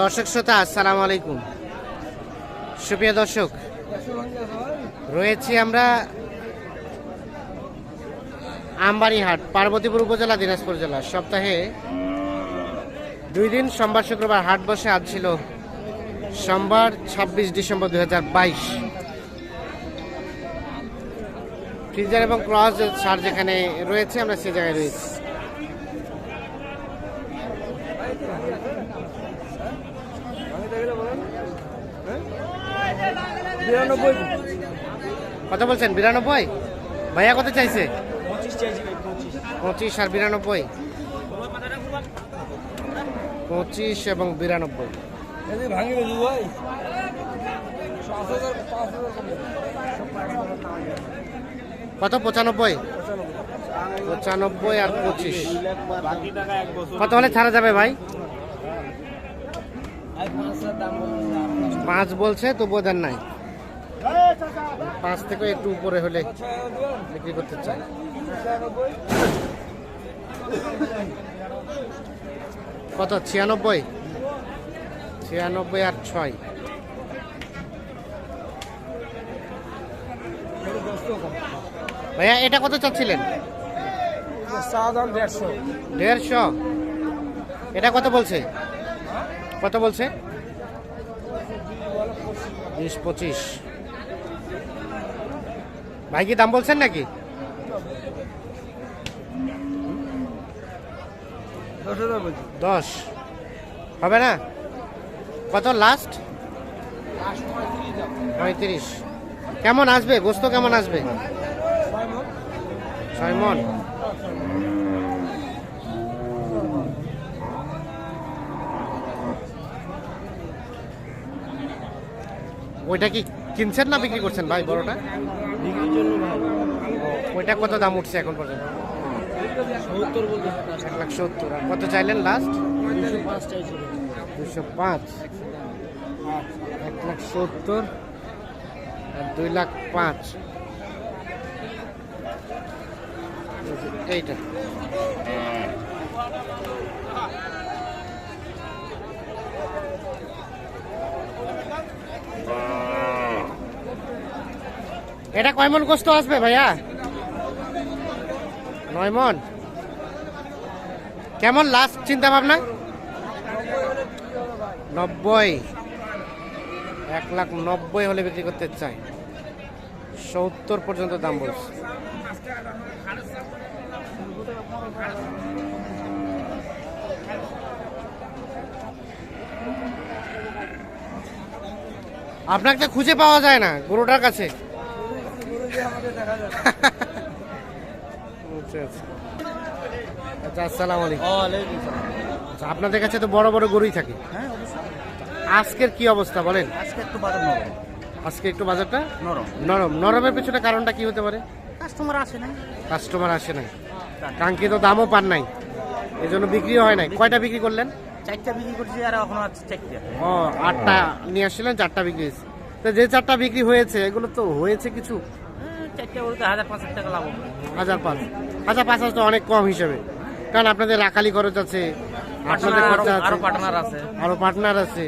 দর্শক শ্রোতা, আসসালামু আলাইকুম। সুপ্রিয় দর্শক, রয়েছি আমরা আমবাড়িহাট, পার্বতীপুর উপজেলা, দিনাজপুর জেলা। সপ্তাহে দুই দিন, সোমবার, শুক্রবার হাট বসে আজ ছিল সোমবার, ছাব্বিশ ডিসেম্বর দুই হাজার বাইশ। ফ্রিজার এবং ক্রস সার যেখানে রয়েছে, আমরা সে জায়গায় রয়েছি। বিরানব্বই। কত বলছেন বিরানব্বই? ভাইয়া কত চাইছে? পঁচিশ আর বিরানব্বই? পঁচিশ এবং বিরানব্বই। কত? পঁচানব্বই? পঁচানব্বই আর পঁচিশ। বাকি টাকা এক বছর কত হলে ছাড়া যাবে ভাই? পাঁচ পাঁচ বলছে তবুও দেন নাই। পাঁচ থেকে একটু উপরে হলে বিক্রি করতে চাই। কত? ছিয়ানব্বই? ছিয়ানব্বই আর ছয়। ভাইয়া এটা কত চাচ্ছিলেন? দেড়শো। এটা কত বলছে? কত বলছে? বিশ পঁচিশ। ভাই কি দাম বলছেন নাকি? দশ হবে না? কত লাস্ট পঁয়ত্রিশ। কেমন আসবে? গোস্ত কেমন আসবে? ছয় মন। ওইটা কি কিনছেন না বিক্রি করছেন ভাই বড়টা? ওইটা কত দাম উঠছে এখন পর্যন্ত? এক লাখ সত্তর। আর কত চাইলেন লাস্ট দুশো পাঁচ। এক লাখ সত্তর আর দুই লাখ পাঁচ। এইটা। এটা কয় মন কষ্ট আসবে ভাইয়া? নয় মন। কেমন লাস্ট চিন্তা ভাবনা নব্বই। এক লাখ নব্বই হলে বিক্রি করতে চাই। সত্তর পর্যন্ত দাম বলছে। আপনাকে খুঁজে পাওয়া যায় না, গরুটার কাছে। আচ্ছা আচ্ছা। আচ্ছা আসসালামু আলাইকুম। আচ্ছা আপনাদের কাছে তো বড় বড় গরুই থাকে। হ্যাঁ আজকের কি অবস্থা বলেন? আজকে একটু বাজার নরম। আজকে একটু বাজারটা? নরম। নরম। নরমের পেছনে কারণটা কি হতে পারে? কাস্টমার আসে না কাস্টমার আসে নাই। কাঙ্ক্ষিত দামও পান নাই। এই জন্য বিক্রিও হয় নাই। কয়টা বিক্রি করলেন? চারটা বিক্রি করছি আর এখনও আছে চারটা। ও আটটা নিয়ে আসছিলেন চারটা বিক্রি হয়েছে। তো যে চারটা বিক্রি হয়েছে এগুলো তো হয়েছে কিছু? চারটা হাজার পাঁচ টাকা লাভ হবে। হাজার পাঁচ। হাজার পাঁচ হাজার তো অনেক কম হিসাবে। কারণ আপনাদের রাখালি খরচ আছে আপনাদের খরচা আছে। আরও পার্টনার আছে। আরও পার্টনার আছে।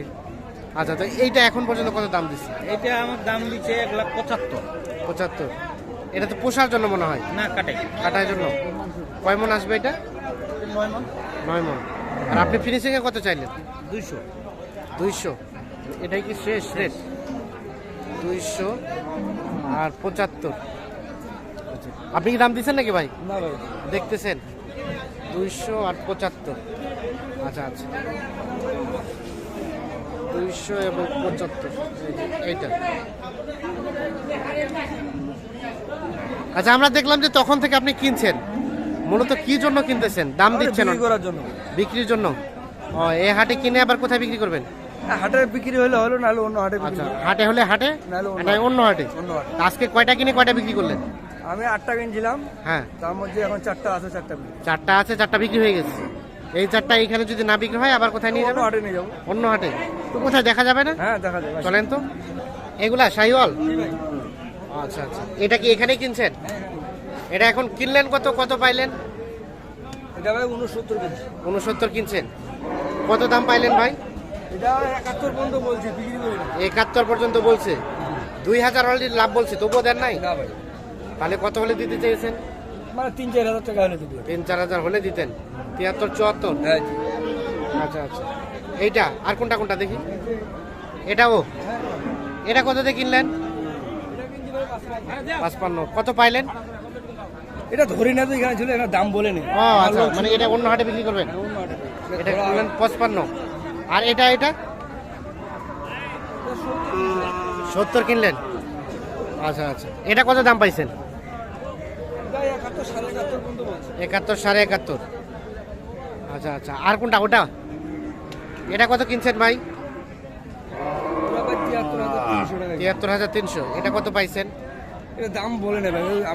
আচ্ছা তো এইটা এখন পর্যন্ত কত দাম দিচ্ছে? এটা আমার দাম দিচ্ছে এক লাখ পঁচাত্তর। পঁচাত্তর। এটা তো পোষার জন্য মনে হয়? না কাটাই। কাটার জন্য? কয় মন আসবে এটা? নয় মন। নয় মন। আর আপনি ফিনিশিংয়ে কত চাইলেন? দুইশো। দুইশো। এটাই কি শেষ? রেট দুইশো আর পঁচাত্তর। আপনি কি দাম দিচ্ছেন নাকি ভাই? না ভাই। দেখতেছেন। দুইশো আর পঁচাত্তর আচ্ছা আচ্ছা। দুইশো এবং পঁচাত্তর। এইটা। আচ্ছা আমরা দেখলাম যে তখন থেকে আপনি কিনছেন। মূলত কি জন্য কিনতেছেন? দাম দিচ্ছেন করার জন্য। বিক্রির জন্য? ও এই হাটে কিনে আবার কোথায় বিক্রি করবেন? হাটে বিক্রি হলে হলো নাহলে অন্য হাটে আচ্ছা হাটে হলে হাটে? নাহলে অন্য হাটে? অন্য হাটে। আজকে কয়টা কিনে কয়টা বিক্রি করলেন? আমি আটটা কিনছিলাম। হ্যাঁ। তার মধ্যে এখন চারটা আছে চারটা চারটা আছে চারটা বিক্রি হয়ে গেছে। এই চারটা এইখানে যদি না বিক্রি হয় আবার কোথায় নিয়ে যাবেন হাটে নিয়ে যাব। অন্য হাটে। তো কোথায় দেখা যাবে না? হ্যাঁ দেখা যাবে। চলেন তো। এগুলা শাহিওয়াল? আচ্ছা আচ্ছা। এটা কি এখানেই কিনছেন? এটা এখন কিনলেন কত কত পাইলেন? এটা ভাই উনসত্তর কিনছি। উনসত্তর কিনছেন। কত দাম পাইলেন ভাই? এটা একাত্তর পর্যন্ত বলছে বিক্রি করি একাত্তর পর্যন্ত বলছে। দুই হাজার অলরেডি লাভ বলছে তবুও দেন নাই? না ভাই। তাহলে কত হলে দিতে চেয়েছেন? মানে তিন চার হাজার টাকা হলে দিবি তিন চার হাজার হলে দিতেন? তিয়াত্তর চুয়াত্তর? হ্যাঁ আচ্ছা আচ্ছা। এইটা আর কোনটা কোনটা দেখি? এটাও এটা কত দিয়ে কিনলেন? পাঁচপান্ন। কত পাইলেন? এটা ধরি না তো এখানে ছিল এখানে দাম বলে নেই ও আচ্ছা। মানে এটা অন্য হাটে বিক্রি করবেন? এটা কিনলেন পঁচপান্ন। আর এটা এটা? সত্তর কিনলেন? আচ্ছা আচ্ছা। এটা কত দাম পাইছেন? একাত্তর সাড়ে একাত্তর। আচ্ছা আচ্ছা। আর কোনটা ওটা? এটা কত কিনছেন ভাই? তিয়াত্তর হাজার তিনশো। এটা কত পাইছেন? দাম বলে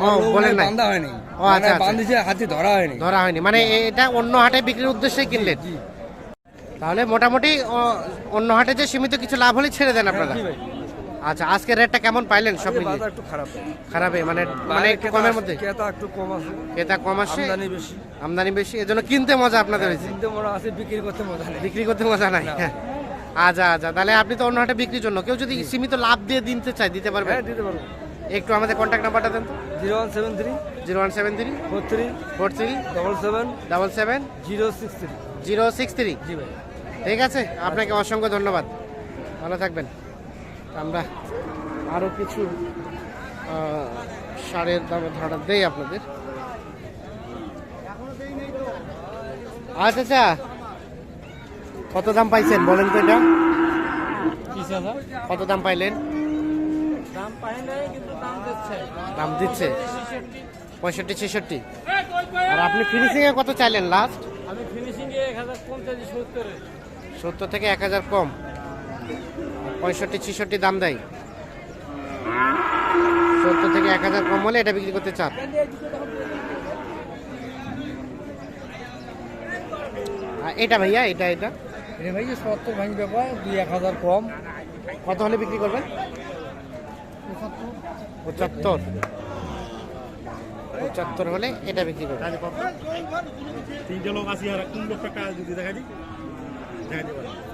ও, নাই। বান্ধা হয়নি। ও, আচ্ছা, আচ্ছা। বান্ধিছে হাতে ধরা হয়নি। ধরা হয়নি। মানে এটা অন্য হাটে বিক্রির উদ্দেশ্যে কিনলেন? তাহলে মোটামুটি অন্য হাটে যে সীমিত কিছু লাভ হলে ছেড়ে দেন আপনারা। ভাই। আচ্ছা আজকে রেটটা কেমন পাইলেন সব মিলিয়ে? বাজার একটু খারাপ। খারাপে মানে মানে একটু কমের মধ্যে? ক্রেতা একটু কম আছে। ক্রেতা কম আসে? আমদানি বেশি। আমদানি বেশি এজন্য কিনতে মজা আপনাদের হয়েছে। চিনতে মনে আছে বিক্রি করতে মজা নাই। বিক্রি করতে মজা নাই? হ্যাঁ। আচ্ছা আচ্ছা তাহলে আপনি তো অন্য হাটে বিক্রির জন্য কেউ যদি সীমিত লাভ দিয়ে দিতে চায় দিতে পারবেন হ্যাঁ দিতে পারব। একটু আমাদের কন্ট্যাক্ট নাম্বারটা দেন তো। Zero one seven three. Zero one seven three. Four three. Four three. Double seven. Double seven. Zero six three. Zero six three. জি ভাই। ঠিক আছে আপনাকে অসংখ্য ধন্যবাদ। ভালো থাকবেন। আমরা আরও কিছু সারের দামে ধারণা দেই আপনাদের। আচ্ছা আচ্ছা। কত দাম পাইছেন বলেন তো এটা? কত দাম পাইলেন? দাম দিচ্ছে। পঁয়ষট্টি। ছেষট্টি। আর আপনি ফিনিশিং এ কত চাইলেন লাস্ট আমি ফিনিশিং এ এক হাজার পঞ্চাশ সত্তরে সত্তর থেকে এক হাজার কম। পঁয়ষট্টি ছেষট্টি দাম দেয়। সত্তর থেকে এক হাজার কম হলে এটা বিক্রি করতে চান। আর এটা ভাইয়া এটা এটা? রে ভাই সত্তর ভাঙ ব্যাপার দুই এক হাজার কম। কত হলে বিক্রি করবেন? পঁচাত্তর। পঁচাত্তর। হলে এটা বিক্রি করবেন। তিনটে লোক আসি আর কোন লোকটা যদি দেখা দি দেখা দিতে পারে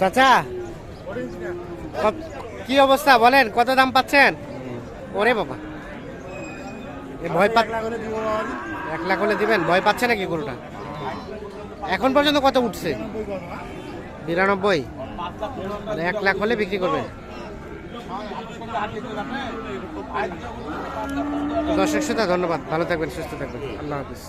চাচা কি অবস্থা বলেন, কত দাম পাচ্ছেন? ওরে বাবা। ভয় পা এক লাখ হলে দিবেন, ভয় পাচ্ছে নাকি গরুটা? এখন পর্যন্ত কত উঠছে? বিরানব্বই। মানে এক লাখ হলে বিক্রি করবেন দর্শক শ্রোতা ধন্যবাদ। ভালো থাকবেন সুস্থ থাকবেন। আল্লাহ হাফিজ।